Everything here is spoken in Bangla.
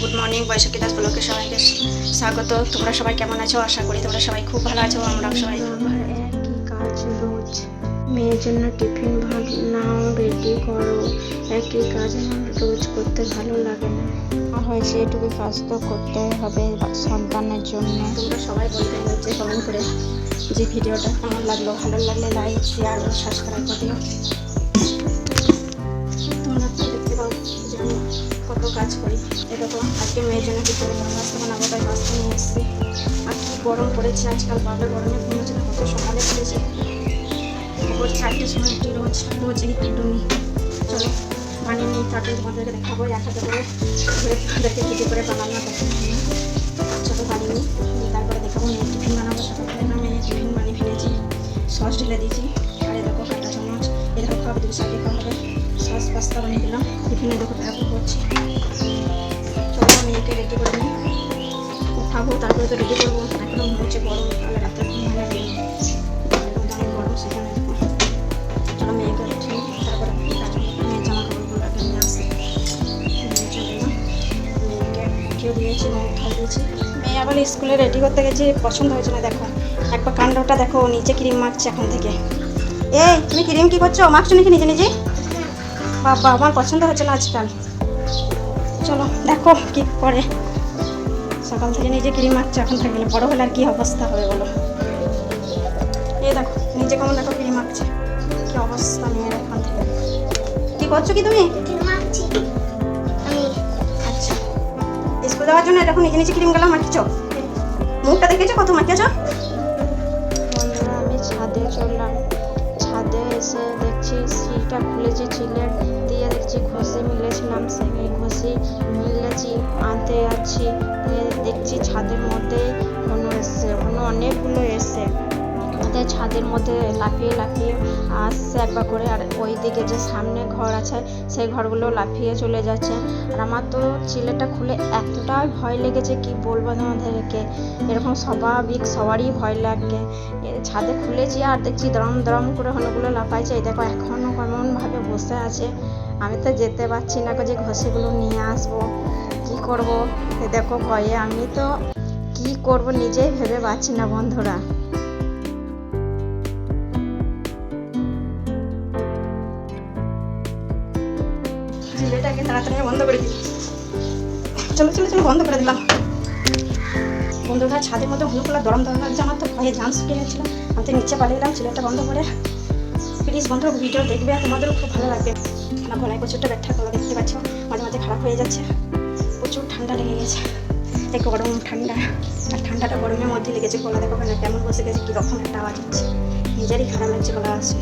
গুড মর্নিং বৈশাখী দাস ব্লকে সবাইকে স্বাগত। তোমরা সবাই কেমন আছো? আশা করি তোমরা সবাই খুব ভালো আছো আমরাও সবাই খুব ভালো একই কাজ রোজ মেয়ের জন্য টিফিন বানাও রেডি করো। একই কাজ আমার রোজ করতে ভালো লাগে না। হয়েছে এটুকু কাজ তো করতেই হবে সন্তানের জন্য। তোমরা সবাই বলতে হচ্ছে কমেন্ট করে যে ভিডিওটা কেমন লাগল ভালো লাগলে লাইক শেয়ার ও সাবস্ক্রাইব করে কাজ করি। এরকম আজকে মেয়ের জন্য কি করে নাস্তা বানাবো, তাই নাস্তা নিয়ে এসেছি। আর কি গরম পড়েছে আজকাল বাবা গরমে ঘুমোচ্ছে না, কত সকালে পড়েছে ভোর চারটের সময় একটু রোজ রোজ এই ডুমি। চলো, বানিয়ে নিই, তারপরে তোমাদেরকে দেখাবো, এক হাতে করে ঘুরে দেখে কিছু করে বানানো চলো বানিয়ে নিই তারপরে দেখাবো, মেয়ের টিফিন বানাবো সকালে না মেয়ের টিফিন বানিয়ে ফেলেছি। সস ঢেলে দিয়েছি, আর এই দেখো কাঁটা চামচ, এই দেখো খাবে দুটো সাইডে খাওয়া সস, পাস্তা বানিয়ে দিলাম, টিফিনে দেখো এখন করছি। মেয়েকে রেডি করে নিই। উঠাবো, তারপরে তো রেডি করব। এখনও হচ্ছে গরম তাহলে ঘুম না দিয়েছি মেয়ে আবার স্কুলে রেডি করতে গেছি, পছন্দ হয়েছে না, দেখো। একবার কাণ্ডটা দেখো নিচে ক্রিম মাখছে এখন থেকে। এই, তুমি ক্রিম কি করছ? মাখছো নাকি নিজে নিজে? বাবা, আমার পছন্দ হচ্ছে না আজকাল। চলো দেখো কি করে। সকাল থেকে নিজে ক্রিম মাখছে এখন থেকে বড় হলে আর কি অবস্থা হবে বলো? এই দেখো নিজে কেমন দেখো ক্রিম মারছে কি অবস্থা মেয়ের এখন থেকে। কি করছ কি তুমি? আচ্ছা। স্কুল যাওয়ার জন্য এরকম নিজে নিজে ক্রিম গেলাম মাখিছো মুখটা দেখেছ কত মাখিয়েছ? বন্ধুরা আমি ছাদে চললাম। ছাদে এসে দেখছি সিটা খুলেছি চিলের দিয়ে দেখছি ঘষি মিলেছিলাম সেই ঘষি মিলেছি, আনতে যাচ্ছি। দেখছি ছাদের মধ্যে কোনো এসছে, কোনো অনেকগুলো এসছে। আমাদের ছাদের মধ্যে লাফিয়ে লাফিয়ে আসছে একবার করে, আর ওই দিকে যে সামনে ঘর আছে, সেই ঘরগুলো লাফিয়ে চলে যাচ্ছে। আর আমার তো চিলেটা খুলে এতটাই ভয় লেগেছে, কি বলব তোমাদেরকে? এরকম স্বাভাবিক সবারই ভয় লাগে। ছাদে খুলেছি আর দেখছি দরম দরম করে হনুগুলো লাফাইছে। এই দেখো এখনও কেমনভাবে বসে আছে। আমি তো যেতে পারছি না যে ঘষিগুলো নিয়ে আসব। কি করব? এ দেখো, ভয়ে আমি তো কি করব নিজেই ভেবে পাচ্ছি না বন্ধুরা। ঝিলেটাকে তাড়াতাড়ি বন্ধ করে দিই চলো চলো চলো, বন্ধ করে দিলাম। বন্ধুরা, ছাদের মধ্যে হলুগুলো দরম দরম লাগছে আমার তো। ভয়ে জান শুকিয়ে গেছিল। আমি তো নিচে পালিয়ে গেলাম ছেলেটা বন্ধ করে। প্লিজ বন্ধুরা, ভিডিও দেখবে আর তোমাদেরও খুব ভালো লাগবে। আমার গলায় প্রচুরটা ব্যথা গলা দেখতে পাচ্ছ। মাঝে মাঝে খারাপ হয়ে যাচ্ছে। প্রচুর ঠান্ডা লেগে গেছে। এই গরম ঠান্ডা। আর ঠান্ডাটা গরমের মধ্যে লেগেছে গলা। দেখো না কেমন বসে গেছে, কীরকম একটা আওয়াজ হচ্ছে। নিজেরই খারাপ লাগছে গলা আসছে